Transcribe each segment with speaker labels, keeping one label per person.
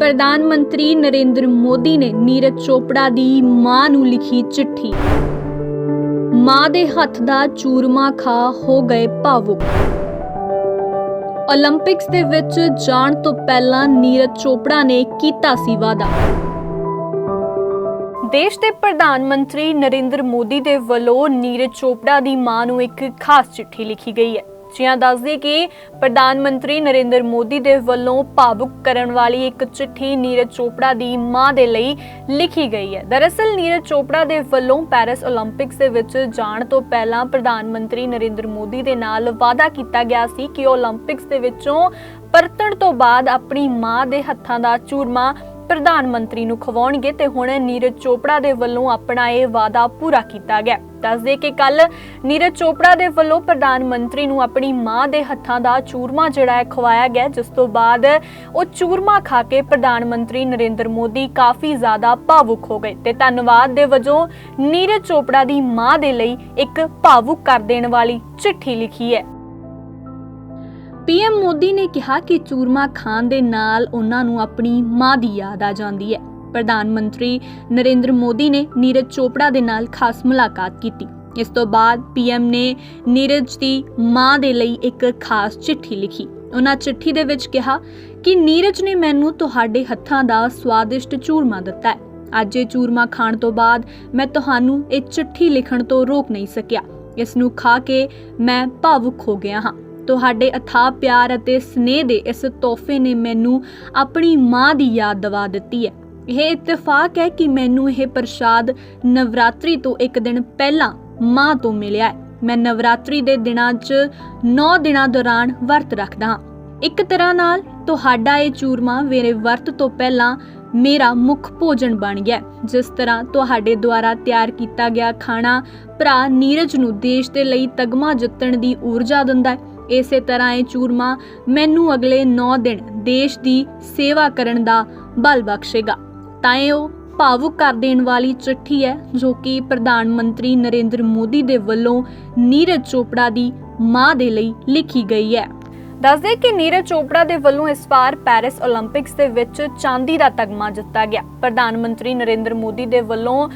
Speaker 1: ਪ੍ਰਧਾਨ ਮੰਤਰੀ ਨਰਿੰਦਰ ਮੋਦੀ ਨੇ ਨੀਰਜ ਚੋਪੜਾ ਦੀ ਮਾਂ ਨੂੰ ਲਿਖੀ ਚਿੱਠੀ। ਮਾਂ ਦੇ ਹੱਥ ਦਾ ਚੂਰਮਾ ਖਾ ਹੋ ਗਏ ਭਾਵੁਕ। ਓਲੰਪਿਕਸ ਦੇ ਵਿੱਚ ਜਾਣ ਤੋਂ ਪਹਿਲਾਂ ਨੀਰਜ ਚੋਪੜਾ ਨੇ ਕੀਤਾ ਸੀ ਵਾਅਦਾ। ਦੇਸ਼ ਦੇ ਪ੍ਰਧਾਨ ਮੰਤਰੀ ਨਰਿੰਦਰ ਮੋਦੀ ਦੇ ਵੱਲੋਂ ਨੀਰਜ ਚੋਪੜਾ ਦੀ ਮਾਂ ਨੂੰ ਇੱਕ ਖਾਸ ਚਿੱਠੀ ਲਿਖੀ ਗਈ ਹੈ। ਜੀ ਦੱਸਦੀ ਕਿ ਪ੍ਰਧਾਨ ਮੰਤਰੀ ਨਰਿੰਦਰ ਮੋਦੀ ਦੇ ਵੱਲੋਂ ਭਾਵੁਕ ਕਰਨ ਵਾਲੀ ਇੱਕ ਚਿੱਠੀ ਨੀਰਜ ਚੋਪੜਾ ਦੀ ਮਾਂ ਦੇ ਲਈ ਲਿਖੀ ਗਈ ਹੈ। ਦਰਅਸਲ ਨੀਰਜ ਚੋਪੜਾ ਦੇ ਵੱਲੋਂ ਪੈਰਿਸ 올림픽ਸ ਦੇ ਵਿੱਚ ਜਾਣ ਤੋਂ ਪਹਿਲਾਂ ਪ੍ਰਧਾਨ ਮੰਤਰੀ ਨਰਿੰਦਰ ਮੋਦੀ ਦੇ ਨਾਲ ਵਾਅਦਾ ਕੀਤਾ ਗਿਆ ਸੀ ਕਿ ਉਹ 올림픽ਸ ਦੇ ਵਿੱਚੋਂ ਪਰਤਣ ਤੋਂ ਬਾਅਦ ਆਪਣੀ ਮਾਂ ਦੇ ਹੱਥਾਂ ਦਾ ਚੂਰਮਾ ਪ੍ਰਧਾਨ ਮੰਤਰੀ ਨੂੰ ਖਵਾਉਣਗੇ ਤੇ ਹੁਣ ਨੀਰਜ ਚੋਪੜਾ ਦੇ ਵੱਲੋਂ ਆਪਣਾ ਇਹ ਵਾਅਦਾ ਪੂਰਾ ਕੀਤਾ ਗਿਆ। ਦੱਸਦੇ ਕਿ ਕੱਲ ਨੀਰਜ ਚੋਪੜਾ ਦੇ ਵੱਲੋਂ ਪ੍ਰਧਾਨ ਮੰਤਰੀ ਨੂੰ ਆਪਣੀ ਮਾਂ ਦੇ ਹੱਥਾਂ ਦਾ ਚੂਰਮਾ ਜਿਹੜਾ ਹੈ ਖਵਾਇਆ ਗਿਆ, ਜਿਸ ਤੋਂ ਬਾਅਦ ਉਹ ਚੂਰਮਾ ਖਾ ਕੇ ਪ੍ਰਧਾਨ ਮੰਤਰੀ ਨਰਿੰਦਰ ਮੋਦੀ ਕਾਫੀ ਜ਼ਿਆਦਾ ਭਾਵੁਕ ਹੋ ਗਏ ਤੇ ਧੰਨਵਾਦ ਦੇ ਵਜੋਂ ਨੀਰਜ ਚੋਪੜਾ ਦੀ ਮਾਂ ਦੇ ਲਈ ਇੱਕ ਭਾਵੁਕ ਕਰ ਦੇਣ ਵਾਲੀ ਚਿੱਠੀ ਲਿਖੀ ਹੈ। ਪੀਐਮ ਮੋਦੀ ਨੇ ਕਿਹਾ ਕਿ ਚੂਰਮਾ ਖਾਣ ਦੇ ਨਾਲ ਉਹਨਾਂ ਨੂੰ ਆਪਣੀ ਮਾਂ ਦੀ ਯਾਦ ਆ ਜਾਂਦੀ ਹੈ। ਪ੍ਰਧਾਨ ਮੰਤਰੀ ਨਰਿੰਦਰ ਮੋਦੀ ਨੇ ਨੀਰਜ ਚੋਪੜਾ ਦੇ ਨਾਲ ਖਾਸ ਮੁਲਾਕਾਤ ਕੀਤੀ। ਇਸ ਤੋਂ ਬਾਅਦ ਪੀਐਮ ਨੇ ਨੀਰਜ ਦੀ ਮਾਂ ਦੇ ਲਈ ਇੱਕ ਖਾਸ ਚਿੱਠੀ ਲਿਖੀ। ਉਹਨਾਂ ਚਿੱਠੀ ਦੇ ਵਿੱਚ ਕਿਹਾ ਕਿ ਨੀਰਜ ਨੇ ਮੈਨੂੰ ਤੁਹਾਡੇ ਹੱਥਾਂ ਦਾ ਸਵਾਦਿਸ਼ਟ ਚੂਰਮਾ ਦਿੱਤਾ ਹੈ। ਅੱਜ ਇਹ ਚੂਰਮਾ ਖਾਣ ਤੋਂ ਬਾਅਦ ਮੈਂ ਤੁਹਾਨੂੰ ਇਹ ਚਿੱਠੀ ਲਿਖਣ ਤੋਂ ਰੋਕ ਨਹੀਂ ਸਕਿਆ। ਇਸ ਨੂੰ ਖਾ ਕੇ ਮੈਂ ਭਾਵੁਕ ਹੋ ਗਿਆ ਹਾਂ। ਤੁਹਾਡੇ ਅਥਾਹ ਪਿਆਰ ਅਤੇ ਸਨੇਹ ਦੇ ਇਸ ਤੋਹਫੇ ਨੇ ਮੈਨੂੰ ਆਪਣੀ ਮਾਂ ਦੀ ਯਾਦ ਦਿਵਾ ਦਿੱਤੀ ਹੈ। ਇਹ ਇਤਫਾਕ ਹੈ ਕਿ ਮੈਨੂੰ ਇਹ ਪ੍ਰਸ਼ਾਦ ਨਵਰਾਤਰੀ ਤੋਂ ਇੱਕ ਦਿਨ ਪਹਿਲਾਂ ਮਾਂ ਤੋਂ ਮਿਲਿਆ ਹੈ। ਮੈਂ ਨਵਰਾਤਰੀ ਦੇ ਦਿਨਾਂ 'ਚ 9 ਦਿਨਾਂ ਦੌਰਾਨ ਵਰਤ ਰੱਖਦਾ ਹਾਂ। ਇੱਕ ਤਰ੍ਹਾਂ ਨਾਲ ਤੁਹਾਡਾ ਇਹ ਚੂਰਮਾ ਮੇਰੇ ਵਰਤ ਤੋਂ ਪਹਿਲਾਂ ਮੇਰਾ ਮੁੱਖ ਭੋਜਨ ਬਣ ਗਿਆ ਜਿਸ ਤਰ੍ਹਾਂ ਤੁਹਾਡੇ ਦੁਆਰਾ ਤਿਆਰ ਕੀਤਾ ਗਿਆ ਖਾਣਾ ਭਰਾ ਨੀਰਜ ਨੂੰ ਦੇਸ਼ ਦੇ ਲਈ ਤਗਮਾ ਜਿੱਤਣ ਦੀ ਊਰਜਾ ਦਿੰਦਾ ਹੈ। ਇਸੇ ਤਰ੍ਹਾਂ ਇਹ ਚੂਰਮਾ ਮੈਨੂੰ ਅਗਲੇ 9 ਦਿਨ ਦੇਸ਼ ਦੀ ਸੇਵਾ ਕਰਨ ਦਾ ਬਲ ਬਖਸ਼ੇਗਾ। ਤਾਂ ਇਹ ਭਾਵੁਕ ਕਰ ਦੇਣ ਵਾਲੀ ਚਿੱਠੀ ਹੈ, ਜੋ ਕਿ ਪ੍ਰਧਾਨ ਮੰਤਰੀ ਨਰਿੰਦਰ ਮੋਦੀ ਦੇ ਵੱਲੋਂ ਨੀਰਜ ਚੋਪੜਾ ਦੀ ਮਾਂ ਦੇ ਲਈ ਲਿਖੀ ਗਈ ਹੈ। ਦੱਸਦੇ ਕਿ ਨੀਰਜ ਚੋਪੜਾ ਦੇ ਵੱਲੋਂ ਇਸ ਵਾਰ ਪੈਰਿਸ 올림픽ਸ ਦੇ ਵਿੱਚ ਚਾਂਦੀ ਦਾ ਤਗਮਾ ਜਿੱਤਾ ਗਿਆ। ਪ੍ਰਧਾਨ ਮੰਤਰੀ ਨਰਿੰਦਰ ਮੋਦੀ ਦੇ ਵੱਲੋਂ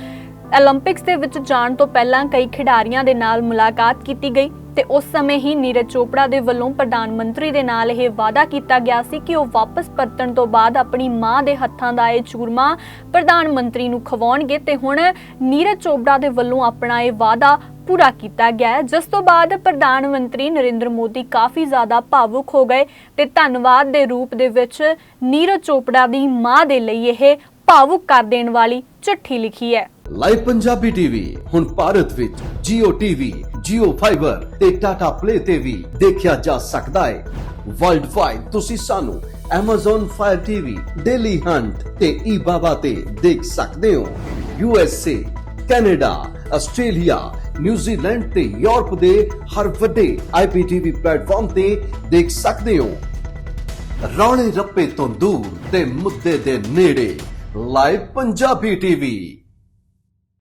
Speaker 1: 올림픽ਸ ਦੇ ਵਿੱਚ ਜਾਣ ਤੋਂ ਪਹਿਲਾਂ ਕਈ ਖਿਡਾਰੀਆਂ ਦੇ ਨਾਲ ਮੁਲਾਕਾਤ ਕੀਤੀ ਗਈ। ਤੇ ਉਸ ਸਮੇਂ ਹੀ ਨੀਰਜ ਚੋਪੜਾ ਦੇ ਵੱਲੋਂ ਪ੍ਰਧਾਨ ਮੰਤਰੀ ਦੇ ਨਾਲ ਇਹ ਵਾਅਦਾ ਕੀਤਾ ਗਿਆ ਸੀ ਕਿ ਉਹ ਵਾਪਸ ਪਰਤਣ ਤੋਂ ਬਾਅਦ ਆਪਣੀ ਮਾਂ ਦੇ ਹੱਥਾਂ ਦਾ ਇਹ ਚੂਰਮਾ ਪ੍ਰਧਾਨ ਮੰਤਰੀ ਨੂੰ ਖਵਾਉਣਗੇ ਤੇ ਹੁਣ ਨੀਰਜ ਚੋਪੜਾ ਦੇ ਵੱਲੋਂ ਆਪਣਾ ਇਹ ਵਾਅਦਾ ਪੂਰਾ ਕੀਤਾ ਗਿਆ ਹੈ। ਜਿਸ ਤੋਂ ਬਾਅਦ ਪ੍ਰਧਾਨ ਮੰਤਰੀ ਨਰਿੰਦਰ ਮੋਦੀ ਕਾਫੀ ਜ਼ਿਆਦਾ ਭਾਵੁਕ ਹੋ ਗਏ ਤੇ ਧੰਨਵਾਦ ਦੇ ਰੂਪ ਦੇ ਵਿੱਚ ਨੀਰਜ ਚੋਪੜਾ ਦੀ ਮਾਂ ਦੇ ਲਈ ਇਹ ਭਾਵੁਕ ਕਰ ਦੇਣ ਵਾਲੀ ਚਿੱਠੀ ਲਿਖੀ ਹੈ।
Speaker 2: ਲਾਈਵ ਪੰਜਾਬੀ ਟੀਵੀ ਹੁਣ ਭਾਰਤ ਵਿੱਚ Jio TV, Jio Fiber ਤੇ Tata Play ਤੇ ਵੀ ਦੇਖਿਆ ਜਾ ਸਕਦਾ ਹੈ। ਵਰਲਡ ਵਾਈਡ ਤੁਸੀਂ ਸਾਨੂੰ Amazon Fire TV, Daily Hunt ਤੇ eBaba ਤੇ ਦੇਖ ਸਕਦੇ ਹੋ। USA, Canada, Australia, New Zealand ਤੇ ਯੂਰਪ ਦੇ ਹਰ ਵੱਡੇ IPTV ਪਲੇਟਫਾਰਮ ਤੇ ਦੇਖ ਸਕਦੇ ਹੋ। ਰੌਲੇ ਰੱਪੇ ਤੋਂ ਦੂਰ ਤੇ ਮੁੱਦੇ ਦੇ ਨੇੜੇ ਲਾਈਵ ਪੰਜਾਬੀ ਟੀਵੀ